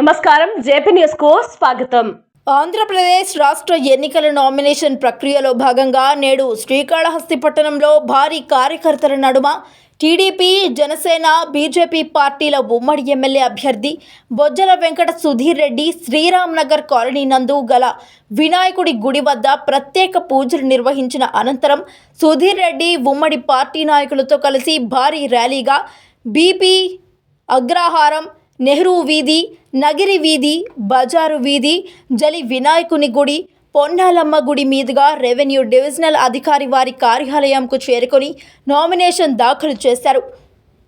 నమస్కారం జేపీ న్యూస్కు స్వాగతం. ఆంధ్రప్రదేశ్ రాష్ట్ర ఎన్నికల నామినేషన్ ప్రక్రియలో భాగంగా నేడు శ్రీకాళహస్తి పట్టణంలో భారీ కార్యకర్తల నడుమ టీడీపీ జనసేన బీజేపీ పార్టీల ఉమ్మడి ఎమ్మెల్యే అభ్యర్థి బొజ్జల వెంకట సుధీర్ రెడ్డి శ్రీరామ్ నగర్ కాలనీ నందు గల వినాయకుడి గుడి వద్ద ప్రత్యేక పూజలు నిర్వహించిన అనంతరం సుధీర్ రెడ్డి ఉమ్మడి పార్టీ నాయకులతో కలిసి భారీ ర్యాలీగా బీపీ అగ్రహారం నెహ్రూ వీధి నగిరి వీధి బజారు వీధి జలి వినాయకుని గుడి పొన్నాలమ్మ గుడి మీదుగా రెవెన్యూ డివిజనల్ అధికారి వారి కార్యాలయంకు చేరుకొని నామినేషన్ దాఖలు చేశారు.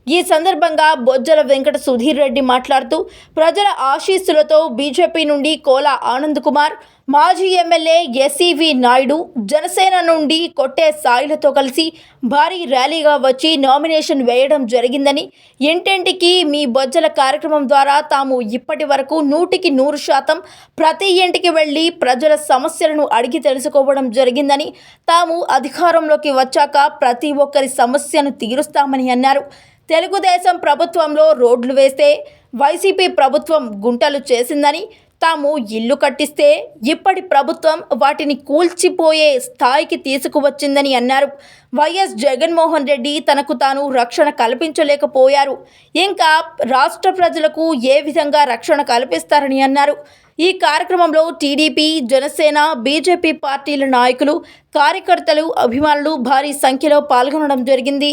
ఈ సందర్భంగా బొజ్జల వెంకట సుధీర్ రెడ్డి మాట్లాడుతూ ప్రజల ఆశీస్సులతో బీజేపీ నుండి కోల ఆనంద్ కుమార్ మాజీ ఎమ్మెల్యే ఎస్ఈవి నాయుడు జనసేన నుండి కొట్టే సాయిలతో కలిసి భారీ ర్యాలీగా వచ్చి నామినేషన్ వేయడం జరిగిందని ఇంటింటికి మీ బొజ్జల కార్యక్రమం ద్వారా తాము ఇప్పటి వరకు నూటికి నూరు శాతం ప్రతి ఇంటికి వెళ్ళి ప్రజల సమస్యలను అడిగి తెలుసుకోవడం జరిగిందని తాము అధికారంలోకి వచ్చాక ప్రతి ఒక్కరి సమస్యను తీరుస్తామని అన్నారు. తెలుగుదేశం ప్రభుత్వంలో రోడ్లు వేస్తే వైసీపీ ప్రభుత్వం గుంటలు చేసిందని తాము ఇల్లు కట్టిస్తే ఇప్పటి ప్రభుత్వం వాటిని కూల్చిపోయే స్థాయికి తీసుకువచ్చిందని అన్నారు. వైఎస్ జగన్మోహన్ రెడ్డి తనకు తాను రక్షణ కల్పించలేకపోయారు. ఇంకా రాష్ట్ర ప్రజలకు ఏ విధంగా రక్షణ కల్పిస్తారని అన్నారు. ఈ కార్యక్రమంలో టీడీపీ జనసేన బీజేపీ పార్టీల నాయకులు కార్యకర్తలు అభిమానులు భారీ సంఖ్యలో పాల్గొనడం జరిగింది.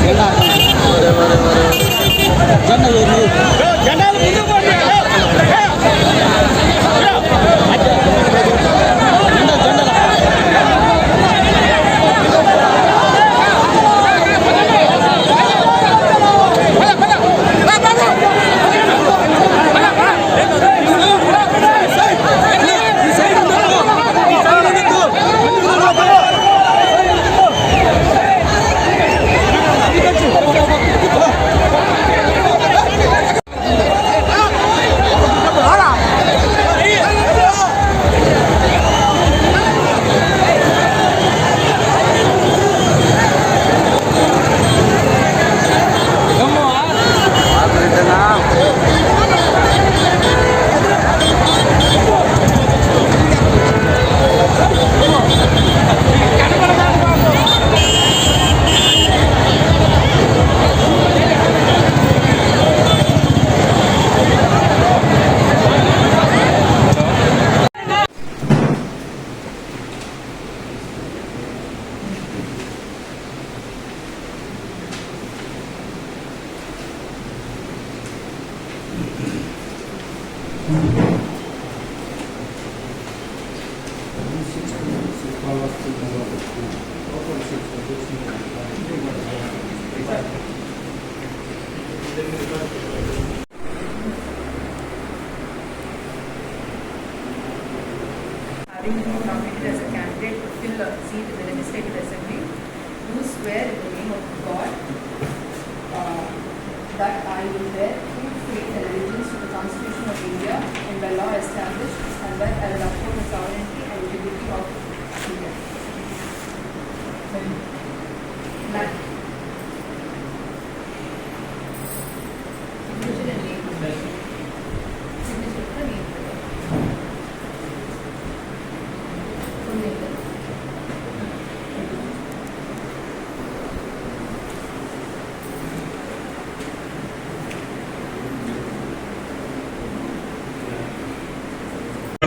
జెండా జెండాలు ముందు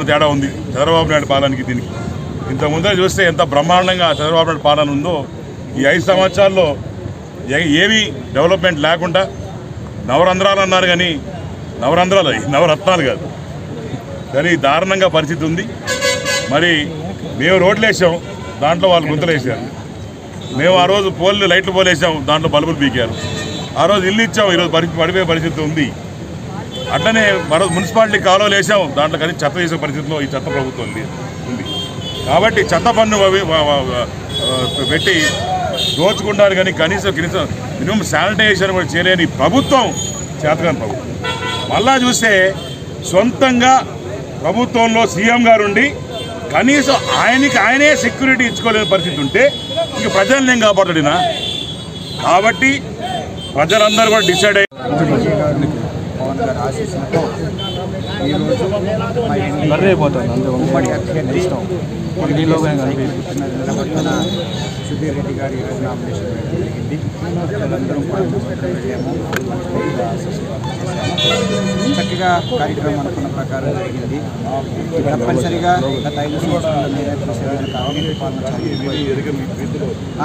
తేడా ఉంది. చంద్రబాబు నాయుడు పాలనకి దీనికి. ఇంత ముందర చూస్తే ఎంత బ్రహ్మాండంగా చంద్రబాబు నాయుడు పాలన ఉందో ఈ ఐదు సంవత్సరాల్లో ఏమీ డెవలప్మెంట్ లేకుండా నవరంధ్రాలు అన్నారు కానీ నవరంధ్రాలు నవరత్నాలు కాదు. కానీ దారుణంగా పరిస్థితి ఉంది. మరి మేము రోడ్లు వేసాం దాంట్లో వాళ్ళు గుంతలు వేసారు మేము ఆ రోజు పోల్లు లైట్లు పోలేసాం దాంట్లో బల్బులు పీకారు. ఆ రోజు ఇల్లు ఇచ్చాం ఈరోజు పరిస్థితి పడిపోయే పరిస్థితి ఉంది. అట్లనే మరో మున్సిపాలిటీ కాలువలు వేసాం దాంట్లో కానీ చెత్త వేసే పరిస్థితిలో ఈ చెత్త ప్రభుత్వం ఉంది. ఉంది. కాబట్టి చెత్త పన్ను అవి పెట్టి దోచుకుంటారు కానీ కనీసం కనీసం మినిమం శానిటైజేషన్ కూడా చేయలేని ప్రభుత్వం చేతకాని ప్రభుత్వం. మళ్ళా చూస్తే సొంతంగా ప్రభుత్వంలో సీఎం గారు ఉండి కనీసం ఆయనకి ఆయనే సెక్యూరిటీ ఇచ్చుకోలేని పరిస్థితి ఉంటే ఇంక ప్రజల్ని ఏం కాపాడడినా కాబట్టి ప్రజలందరూ కూడా డిసైడ్ అయ్యి పవన్ గారి ఆశీస్సులతో ఈరోజు మా ఎన్డీఏ ఉమ్మడి అభ్యర్థి నిలబడుతున్న సుధీర్ రెడ్డి గారి ఈరోజు నామినేషన్ వేయడం జరిగింది. వెళ్ళాము చేశాము. చక్కగా కార్యక్రమం అనుకున్న ప్రకారం జరిగింది. తప్పనిసరిగా గత ఐదు సంవత్సరాల మీద పాలన సాగిపోయి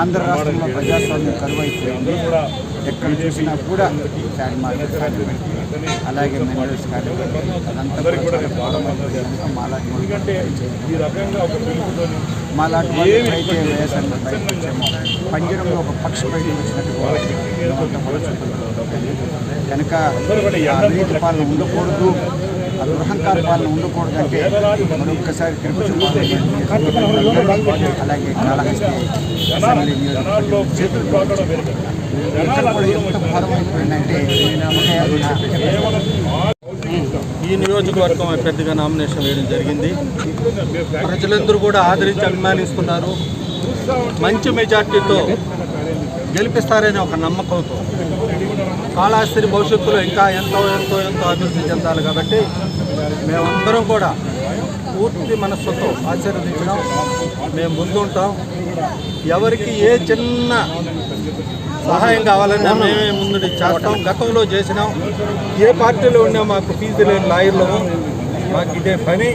ఆంధ్ర రాష్ట్రంలో ప్రజాస్వామ్యం కరువైపోయింది. ఎక్కడ చూసినా కూడా శాండ్ మార్కెట్ అలాగే మినరల్స్ మాలాంటి ఎప్పుడైతే వేసాన్ని బయటకు వచ్చామో. పంజరంలో ఒక పక్షి బయటకు వచ్చినట్టు. కనుక అవినీతి పాలన ఉండకూడదు ఆ దురహంకార పాలన ఉండకూడదు అంటే మరొక్కసారి తిరుపతి అలాగే కాళహస్తి అసెంబ్లీ చేతులు ఎంత భారమైపోయిందంటే ఈ నియోజకవర్గం అభ్యర్థిగా నామినేషన్ వేయడం జరిగింది. ప్రజలందరూ కూడా ఆదరించి అభిమానిస్తున్నారు. మంచి మెజార్టీతో గెలిపిస్తారనే ఒక నమ్మకంతో. కాళాస్త్రి భవిష్యత్తులో ఇంకా ఎంతో ఎంతో ఎంతో అభివృద్ధి చెందాలి కాబట్టి మేమందరం కూడా పూర్తి మనస్సుతో ఆశీర్వదించడం. మేము ముందుంటాం. ఎవరికి ఏ చిన్న సహాయం కావాలన్నా మేమే ముందు చేస్తాం. గతంలో చేసినాం. ఏ పార్టీలో ఉన్నా మాకు ఫీజు లేని లాయర్లము మాకు ఇదే పని.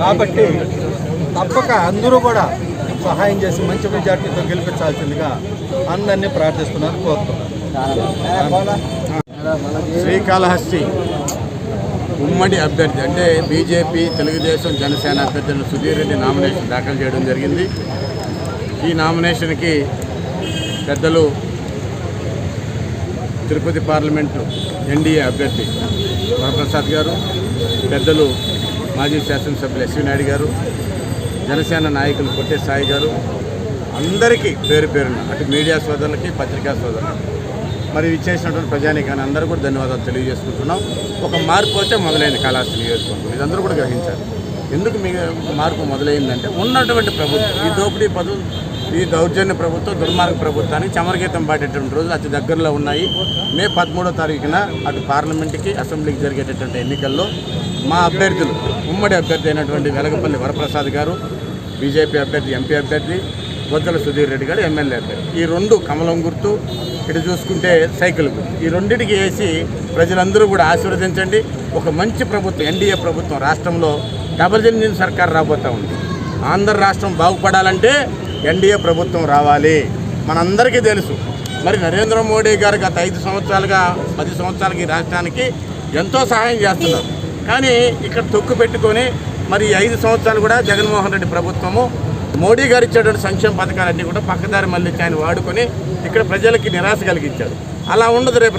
కాబట్టి తప్పక అందరూ కూడా సహాయం చేసి మంచి మెజార్టీతో గెలిపించాల్సిందిగా అందరినీ ప్రార్థిస్తున్నారు కోరుతున్నాను. శ్రీకాళహస్తి ఉమ్మడి అభ్యర్థి అంటే బీజేపీ తెలుగుదేశం జనసేన అభ్యర్థులను సుధీర్ రెడ్డి నామినేషన్ దాఖలు చేయడం జరిగింది. ఈ నామినేషన్కి పెద్దలు తిరుపతి పార్లమెంటు ఎన్డీఏ అభ్యర్థి వరప్రసాద్ గారు పెద్దలు మాజీ శాసనసభ్యులు ఎస్వి నాయుడు గారు జనసేన నాయకులు కొట్టే సాయి గారు అందరికీ పేరు పేరున అటు మీడియా సోదరులకి పత్రికా సోదరులకి. మరి ఇచ్చేసినటువంటి ప్రజానికాన్ని అందరూ కూడా ధన్యవాదాలు తెలియజేసుకుంటున్నాం. ఒక మార్పు అయితే మొదలైంది కాళహస్తి నియోజకవర్గం ఇదందరూ కూడా గ్రహించారు ఎందుకు మీ మార్పు మొదలైందంటే ఉన్నటువంటి ప్రభుత్వం ఈ దోపిడీ పదవులు ఈ దౌర్జన్య ప్రభుత్వం దుర్మార్గ ప్రభుత్వానికి చమరగీతం పాడేటువంటి రోజులు అతి దగ్గరలో ఉన్నాయి. మే పదమూడో తారీఖున అటు పార్లమెంట్కి అసెంబ్లీకి జరిగేటటువంటి ఎన్నికల్లో మా అభ్యర్థులు ఉమ్మడి అభ్యర్థి అయినటువంటి వెలగపల్లి వరప్రసాద్ గారు బీజేపీ అభ్యర్థి ఎంపీ అభ్యర్థి బొద్దల సుధీర్ రెడ్డి గారు ఎమ్మెల్యే అభ్యర్థి. ఈ రెండు కమలం గుర్తు ఇటు చూసుకుంటే సైకిల్ గుర్తు. ఈ రెండింటికి వేసి ప్రజలందరూ కూడా ఆశీర్వదించండి. ఒక మంచి ప్రభుత్వం ఎన్డీఏ ప్రభుత్వం రాష్ట్రంలో డబల్ ఇంజిన్ సర్కార్ రాబోతా ఉంది. ఆంధ్ర రాష్ట్రం బాగుపడాలంటే ఎన్డీఏ ప్రభుత్వం రావాలి. మనందరికీ తెలుసు. మరి నరేంద్ర మోడీ గారు గత ఐదు సంవత్సరాలుగా పది సంవత్సరాలకి ఈ రాష్ట్రానికి ఎంతో సహాయం చేస్తున్నారు. కానీ ఇక్కడ తొక్కు పెట్టుకొని మరి ఐదు సంవత్సరాలు కూడా జగన్మోహన్ రెడ్డి ప్రభుత్వము మోడీ గారు ఇచ్చేటువంటి సంక్షేమ పథకాలన్నీ కూడా పక్కదారి మళ్ళీ ఆయన వాడుకొని ఇక్కడ ప్రజలకి నిరాశ కలిగించారు. అలా ఉండదు రేపు